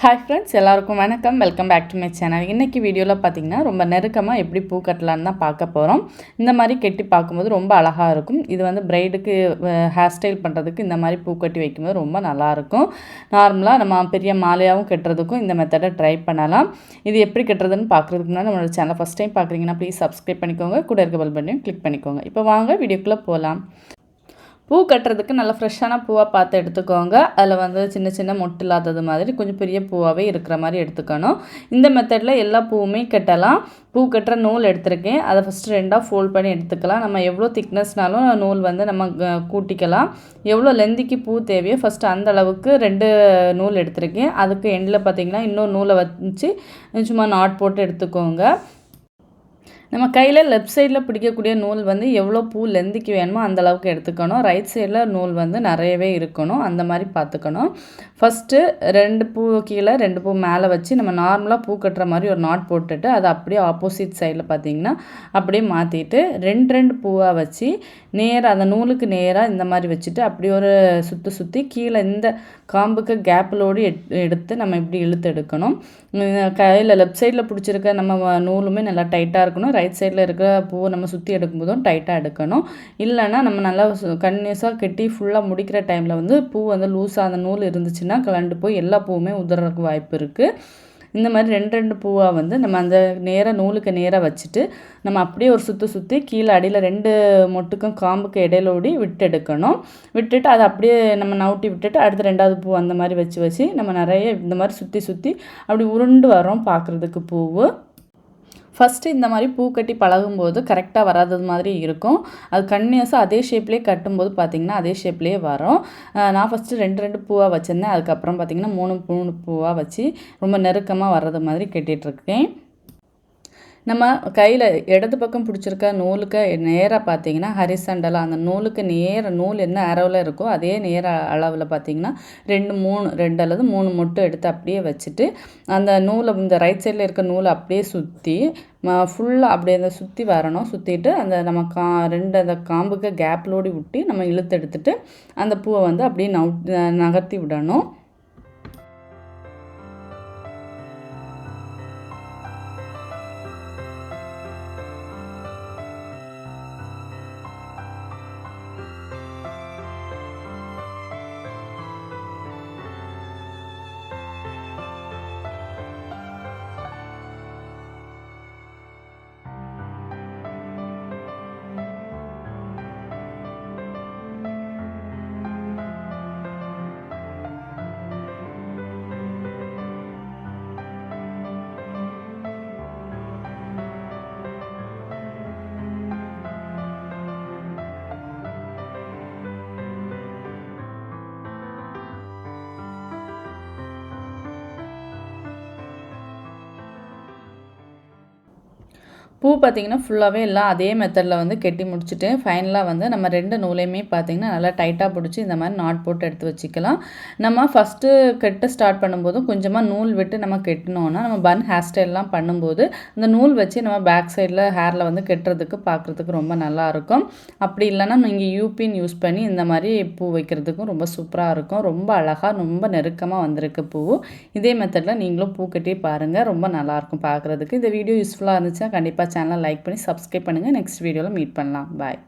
Hi friends எல்லாருக்கும் வணக்கம். Welcome back to my channel இன்றைக்கி வீடியோவில் பார்த்தீங்கன்னா ரொம்ப நெருக்கமாக எப்படி பூ கட்டலான்னு தான் பார்க்க போகிறோம் இந்த மாதிரி கெட்டி பார்க்கும்போது ரொம்ப அழகாக இருக்கும். இது வந்து பிரைடுக்கு ஹேர் ஸ்டைல் பண்ணுறதுக்கு இந்த மாதிரி பூ கட்டி வைக்கும்போது ரொம்ப நல்லாயிருக்கும் நார்மலாக நம்ம பெரிய மாலையாகவும் கட்டுறதுக்கும் இந்த மெத்தடை ட்ரை பண்ணலாம். இது எப்படி கட்டுறதுன்னு பார்க்குறதுக்கு முன்னாடி நம்மளோட சேனல் ஃபஸ்ட் டைம் பார்க்குறீங்கன்னா ப்ளீஸ் சப்ஸ்கிரைப் பண்ணிக்கோங்க. கூட இருக்க பல் பண்ணியும் கிளிக் பண்ணிக்கோங்க. இப்போ வாங்க வீடியோக்குள்ளே போகலாம் பூ கட்டுறதுக்கு நல்ல ஃப்ரெஷ்ஷான பூவாக பார்த்து எடுத்துக்கோங்க. அதில் வந்து சின்ன சின்ன மொட்டு இல்லாதது மாதிரி கொஞ்சம் பெரிய பூவாகவே இருக்கிற மாதிரி எடுத்துக்கணும். இந்த மெத்தடில் எல்லா பூவுமே கட்டலாம். பூ கட்டுற நூல் எடுத்திருக்கேன். அதை ஃபஸ்ட்டு ரெண்டாக ஃபோல்ட் பண்ணி எடுத்துக்கலாம். நம்ம எவ்வளோ திக்னஸ்னாலும் நூல் வந்து நம்ம கூட்டிக்கலாம். எவ்வளோ லெந்திக்கு பூ தேவையோ ஃபஸ்ட்டு அந்த அளவுக்கு ரெண்டு நூல் எடுத்திருக்கேன். அதுக்கு எண்டில் பார்த்திங்கன்னா இன்னொரு நூலை வச்சு சும்மா நாட் போட்டு எடுத்துக்கோங்க. நம்ம கையில் லெஃப்ட் சைடில் பிடிக்கக்கூடிய நூல் வந்து எவ்வளோ பூ லெந்திக்கு வேணுமோ அந்தளவுக்கு எடுத்துக்கணும். ரைட் சைடில் நூல் வந்து நிறையவே இருக்கணும். அந்த மாதிரி பார்த்துக்கணும். ஃபஸ்ட்டு ரெண்டு பூ கீழே ரெண்டு பூ மேலே வச்சு நம்ம நார்மலாக பூ கட்டுற மாதிரி ஒரு நாட் போட்டுட்டு அதை அப்படியே ஆப்போசிட் சைடில் பார்த்திங்கன்னா அப்படியே மாற்றிட்டு ரெண்டு ரெண்டு பூவாக வச்சு நேராக அந்த நூலுக்கு நேராக இந்த மாதிரி வச்சுட்டு அப்படி ஒரு சுற்றி சுற்றி கீழே இந்த காம்புக்கு கேப்பிலோடு எடுத்து நம்ம இப்படி இழுத்து எடுக்கணும். கையில் லெஃப்ட் சைடில் பிடிச்சிருக்க நம்ம நூலுமே நல்லா டைட்டாக இருக்கணும். ரைட் சைடில் இருக்கிற பூவை நம்ம சுற்றி எடுக்கும்போதும் டைட்டாக எடுக்கணும். இல்லைன்னா நம்ம நல்லா கன்யூஸாக கட்டி ஃபுல்லாக முடிக்கிற டைமில் வந்து பூ வந்து லூஸாக அந்த நூல் இருந்துச்சுன்னா கலண்டு போய் எல்லா பூவுமே உதறதுக்கு வாய்ப்பு இருக்குது இந்த மாதிரி ரெண்டு ரெண்டு பூவாக வந்து நம்ம அந்த நேராக நூலுக்கு நேராக வச்சுட்டு நம்ம அப்படியே ஒரு சுற்றி சுற்றி கீழே அடியில் ரெண்டு மொட்டுக்கும் காம்புக்கு இடையிலோடி விட்டு எடுக்கணும் விட்டுட்டு அதை அப்படியே நம்ம நவுட்டி விட்டுட்டு அடுத்து ரெண்டாவது பூ அந்த மாதிரி வச்சு வச்சு நம்ம நிறைய இந்த மாதிரி சுற்றி சுற்றி அப்படி உருண்டு வரோம் பார்க்குறதுக்கு பூவு. ஃபஸ்ட்டு இந்த மாதிரி பூ கட்டி பழகும்போது கரெக்டாக வராதது மாதிரி இருக்கும். அது கன்னியூஸாக அதே ஷேப்லேயே கட்டும்போது பார்த்திங்கன்னா அதே ஷேப்லேயே வரும். நான் ஃபஸ்ட்டு ரெண்டு ரெண்டு பூவாக வச்சுருந்தேன். அதுக்கப்புறம் பார்த்திங்கன்னா மூணு மூணு பூவாக வச்சு ரொம்ப நெருக்கமாக வர்றது மாதிரி கட்டிகிட்ருக்கேன் நம்ம கையில் இடது பக்கம் பிடிச்சிருக்க நூலுக்கு நேராக பார்த்தீங்கன்னா ஹரிசண்டலாக அந்த நூலுக்கு நேர நூல் என்ன அரவில் இருக்கோ அதே நேர அளவில் பார்த்தீங்கன்னா ரெண்டு மூணு ரெண்டு அல்லது மூணு மொட்டு எடுத்து அப்படியே வச்சுட்டு அந்த நூலை இந்த ரைட் சைடில் இருக்க நூலை அப்படியே சுற்றி ஃபுல்லாக அப்படியே அந்த சுற்றி வரணும். சுற்றிட்டு அந்த நம்ம கா ரெண்டு அந்த காம்புக்கு கேப்லோடி விட்டு நம்ம இழுத்து எடுத்துட்டு அந்த பூவை வந்து அப்படியே நவு நகர்த்தி விடணும். பூ பார்த்திங்கன்னா ஃபுல்லாகவே எல்லாம் அதே மெத்தடில் வந்து கெட்டி முடிச்சுட்டு ஃபைனலாக வந்து நம்ம ரெண்டு நூலையுமே பார்த்திங்கன்னா நல்லா டைட்டாக பிடிச்சி இந்த மாதிரி நாட் போட்டு எடுத்து வச்சுக்கலாம். நம்ம ஃபஸ்ட்டு கெட்ட ஸ்டார்ட் பண்ணும்போதும் கொஞ்சமாக நூல் விட்டு நம்ம கெட்டினோன்னா நம்ம பன் ஹேர் ஸ்டைல்லாம் பண்ணும்போது அந்த நூல் வச்சு நம்ம பேக் சைடில் ஹேரில் வந்து கெட்டுறதுக்கு பார்க்குறதுக்கு ரொம்ப நல்லாயிருக்கும் அப்படி இல்லைன்னா நீங்கள் யூபின் யூஸ் பண்ணி இந்த மாதிரி பூ வைக்கிறதுக்கும் ரொம்ப சூப்பராக இருக்கும். ரொம்ப அழகாக ரொம்ப நெருக்கமாக வந்திருக்கு பூ. இதே மெத்தடில் நீங்களும் பூ கட்டி பாருங்கள் ரொம்ப நல்லாயிருக்கும் பார்க்குறதுக்கு இந்த வீடியோ யூஸ்ஃபுல்லாக இருந்துச்சுன்னா கண்டிப்பாக சேனலை லைக் பண்ணி சப்ஸ்கிரைப் பண்ணுங்கள் நெக்ஸ்ட் வீடியோவில் மீட் பண்ணலாம். பாய்